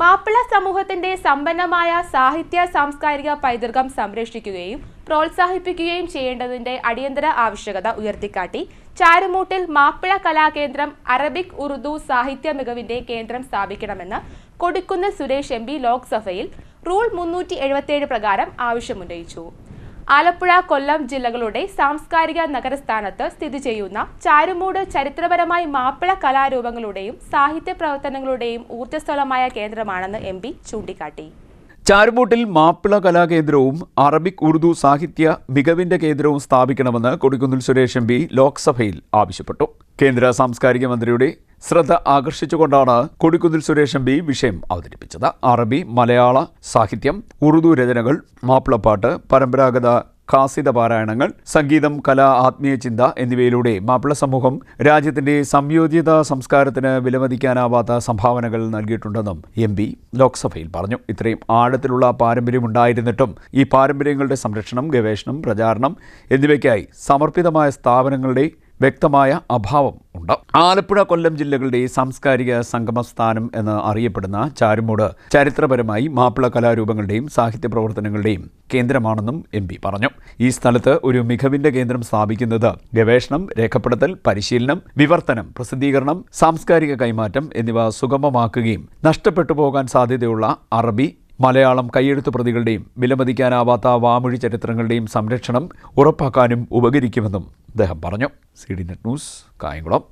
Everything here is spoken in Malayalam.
മാപ്പിള സമൂഹത്തിന്റെ സമ്പന്നമായ സാഹിത്യ സാംസ്കാരിക പൈതൃകം സംരക്ഷിക്കുകയും പ്രോത്സാഹിപ്പിക്കുകയും ചെയ്യേണ്ടതിന്റെ അടിയന്തര ആവശ്യകത ഉയർത്തിക്കാട്ടി ചാരുമൂട്ടിൽ മാപ്പിള കലാകേന്ദ്രം അറബിക് ഉറുദു സാഹിത്യ മികവിന്റെ കേന്ദ്രം സ്ഥാപിക്കണമെന്ന് കൊടിക്കുന്ന് സുരേഷ് എം ലോക്സഭയിൽ റൂൾ മുന്നൂറ്റി പ്രകാരം ആവശ്യമുന്നയിച്ചു. ആലപ്പുഴ കൊല്ലം ജില്ലകളുടെ സാംസ്കാരിക നഗരസ്ഥാനത്ത് സ്ഥിതി ചെയ്യുന്ന ചാരുമൂട് ചരിത്രപരമായി മാപ്പിള കലാരൂപങ്ങളുടെയും സാഹിത്യ പ്രവർത്തനങ്ങളുടെയും ഊർജസ്ഥലമായ കേന്ദ്രമാണെന്ന് എം പി ചൂണ്ടിക്കാട്ടി. ചാരുമൂട്ടിൽ മാപ്പിള കലാകേന്ദ്രവും അറബിക് ഉറുദു സാഹിത്യ മികവിന്റെ കേന്ദ്രവും സ്ഥാപിക്കണമെന്ന് കൊടിക്കുന്നിൽ സുരേഷ് എം പി ലോക്സഭയിൽ ആവശ്യപ്പെട്ടു. കേന്ദ്ര സാംസ്കാരിക മന്ത്രിയുടെ ശ്രദ്ധ ആകർഷിച്ചുകൊണ്ടാണ് കൊടിക്കുന്നിൽ സുരേഷ് പി വിഷയം അവതരിപ്പിച്ചത്. അറബി മലയാള സാഹിത്യം ഉറുദു രചനകൾ മാപ്പിളപ്പാട്ട് പരമ്പരാഗത കാസിത പാരായണങ്ങൾ സംഗീതം കല ആത്മീയ ചിന്ത എന്നിവയിലൂടെ മാപ്പിള സമൂഹം രാജ്യത്തിന്റെ സംയോജിത സംസ്കാരത്തിന് വിലമതിക്കാനാവാത്ത സംഭാവനകൾ നൽകിയിട്ടുണ്ടെന്നും എം പി ലോക്സഭയിൽ പറഞ്ഞു. ഇത്രയും ആഴത്തിലുള്ള പാരമ്പര്യം ഉണ്ടായിരുന്നിട്ടും ഈ പാരമ്പര്യങ്ങളുടെ സംരക്ഷണം ഗവേഷണം പ്രചാരണം എന്നിവയ്ക്കായി സമർപ്പിതമായ സ്ഥാപനങ്ങളുടെ വ്യക്തമായ അഭാവം ഉണ്ട്. ആലപ്പുഴ കൊല്ലം ജില്ലകളുടെ സാംസ്കാരിക സംഗമസ്ഥാനം എന്ന് അറിയപ്പെടുന്ന ചാരുമൂട് ചരിത്രപരമായി മാപ്പിള കലാരൂപങ്ങളുടെയും സാഹിത്യ പ്രവർത്തനങ്ങളുടെയും കേന്ദ്രമാണെന്നും എം പി പറഞ്ഞു. ഈ സ്ഥലത്ത് ഒരു മികവിന്റെ കേന്ദ്രം സ്ഥാപിക്കുന്നത് ഗവേഷണം രേഖപ്പെടുത്തൽ പരിശീലനം വിവർത്തനം പ്രസിദ്ധീകരണം സാംസ്കാരിക കൈമാറ്റം എന്നിവ സുഗമമാക്കുകയും നഷ്ടപ്പെട്ടു പോകാൻ സാധ്യതയുള്ള അറബി മലയാളം കൈയെഴുത്ത് പ്രതികളുടെയും വിലമതിക്കാനാവാത്ത വാമൊഴി ചരിത്രങ്ങളുടെയും സംരക്ഷണം ഉറപ്പാക്കാനും ഉപകരിക്കുമെന്നും അദ്ദേഹം പറഞ്ഞു. C D net news Kayamkulam.